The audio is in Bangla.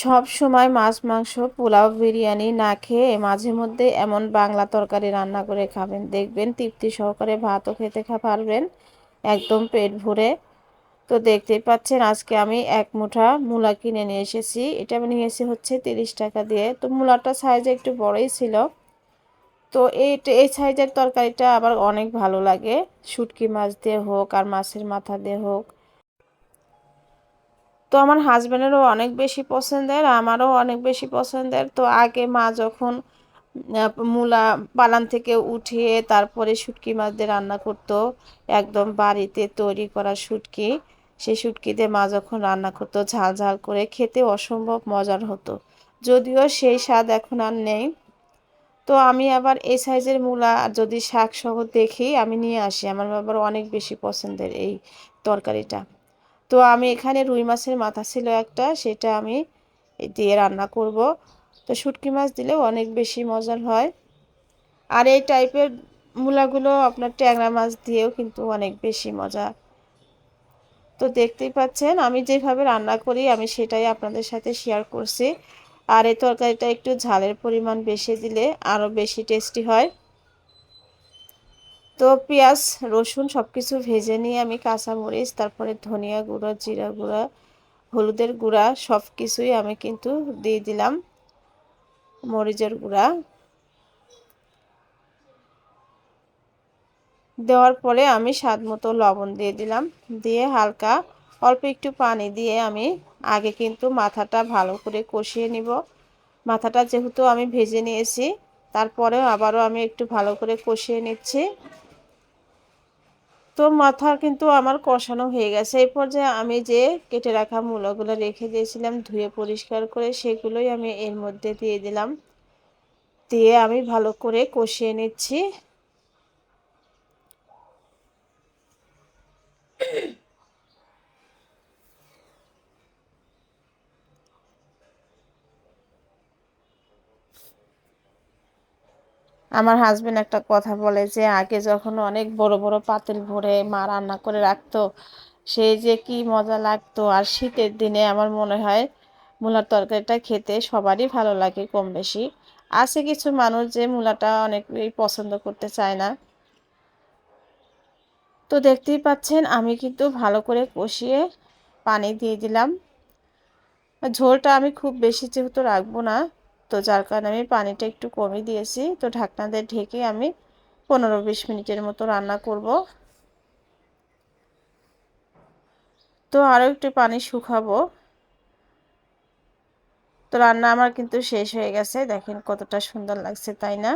সব সময় মাছ, মাংস, পোলাও, বিরিয়ানি না খেয়ে মাঝে মধ্যে এমন বাংলা তরকারি রান্না করে খাবেন। দেখবেন তৃপ্তি সহকারে ভাতও খেতে খা পারবেন, একদম পেট ভরে। তো দেখতেই পাচ্ছেন, আজকে আমি এক মুঠা মূলা কিনে নিয়ে এসেছি। এটা আমি নিয়েছি হচ্ছে তিরিশ টাকা দিয়ে। তো মূলাটা সাইজে একটু বড়ই ছিল। তো এই এই সাইজের তরকারিটা আবার অনেক ভালো লাগে। শুটকি মাছ দিয়ে হোক আর মাছের মাথা দিয়ে হোক। তো আমার হাজব্যান্ডেরও অনেক বেশি পছন্দের, আমারও অনেক বেশি পছন্দের। তো আগে মা যখন মূলা পালান থেকে উঠিয়ে তারপরে শুটকি মাছ দিয়ে রান্না করতো, একদম বাড়িতে তৈরি করা শুটকি, সেই শুটকি দিয়ে মা যখন রান্না করতো, ঝাল ঝাল করে খেতে অসম্ভব মজার হতো। যদিও সেই স্বাদ এখন আর নেই। তো আমি আবার এই সাইজের মূলা যদি শাক সহ দেখি, আমি নিয়ে আসি। আমার আবার অনেক বেশি পছন্দের এই তরকারিটা। তো আমি এখানে রুই মাছের মাথা ছিল একটা, সেটা আমি দিয়ে রান্না করব। তো শুটকি মাছ দিলেও অনেক বেশি মজার হয়। আর এই টাইপের মূলাগুলো আপনার ট্যাংরা মাছ দিয়েও কিন্তু অনেক বেশি মজা। তো দেখতেই পাচ্ছেন, আমি যেভাবে রান্না করি, আমি সেটাই আপনাদের সাথে শেয়ার করছি। আর এই তরকারিটা একটু ঝালের পরিমাণ বেশি দিলে আরও বেশি টেস্টি হয়। তো পেঁয়াজ, রসুন সব কিছু ভেজে নিয়ে আমি কাঁচামরিচ, তারপরে ধনিয়া গুঁড়ো, জিরা গুঁড়া, হলুদের গুঁড়া সব কিছুই আমি কিন্তু দিয়ে দিলাম, মরিচের গুঁড়া। দেওয়ার পরে আমি স্বাদ মতো লবণ দিয়ে দিলাম, দিয়ে হালকা অল্প একটু পানি দিয়ে আমি আগে কিন্তু মাথাটা ভালো করে কষিয়ে নিব। মাথাটা যেহেতু আমি ভেজে নিয়েছি, তারপরেও আবারও আমি একটু ভালো করে কষিয়ে নিচ্ছি। তো মাথা কিন্তু আমার কষানো হয়ে গেছে। এই পর্যায়ে আমি যে কেটে রাখা মূলাগুলো রেখে দিয়েছিলাম, ধুয়ে পরিষ্কার করে সেগুলোই আমি এর মধ্যে দিয়ে দিলাম। দিয়ে আমি ভালো করে কষিয়ে নিচ্ছি। আমার হাজবেন্ড একটা কথা বলে যে, আগে যখন অনেক বড় বড় পাতিল ভরে মা রান্না করে রাখতো সেই যে কি মজা লাগতো। আর শীতের দিনে আমার মনে হয়, মূলার তরকারিটা খেতে সবারই ভালো লাগে কম বেশি। আছে কিছু মানুষ যে মূলাটা অনেকেই পছন্দ করতে চায় না। তো দেখতেই পাচ্ছেন, আমি কিন্তু ভালো করে কষিয়ে পানি দিয়ে দিলাম। ঝোলটা আমি খুব বেশি যেহেতু রাখব না তো যার কারণে আমি পানিটা একটু কমই দিয়েছি। তো ঢাকনা দিয়ে ঢেকে আমি পনেরো বিশ মিনিটের মতো রান্না করব। তো আরও একটু পানি শুকাবো। তো রান্না আমার কিন্তু শেষ হয়ে গেছে। দেখেন কতটা সুন্দর লাগছে, তাই না?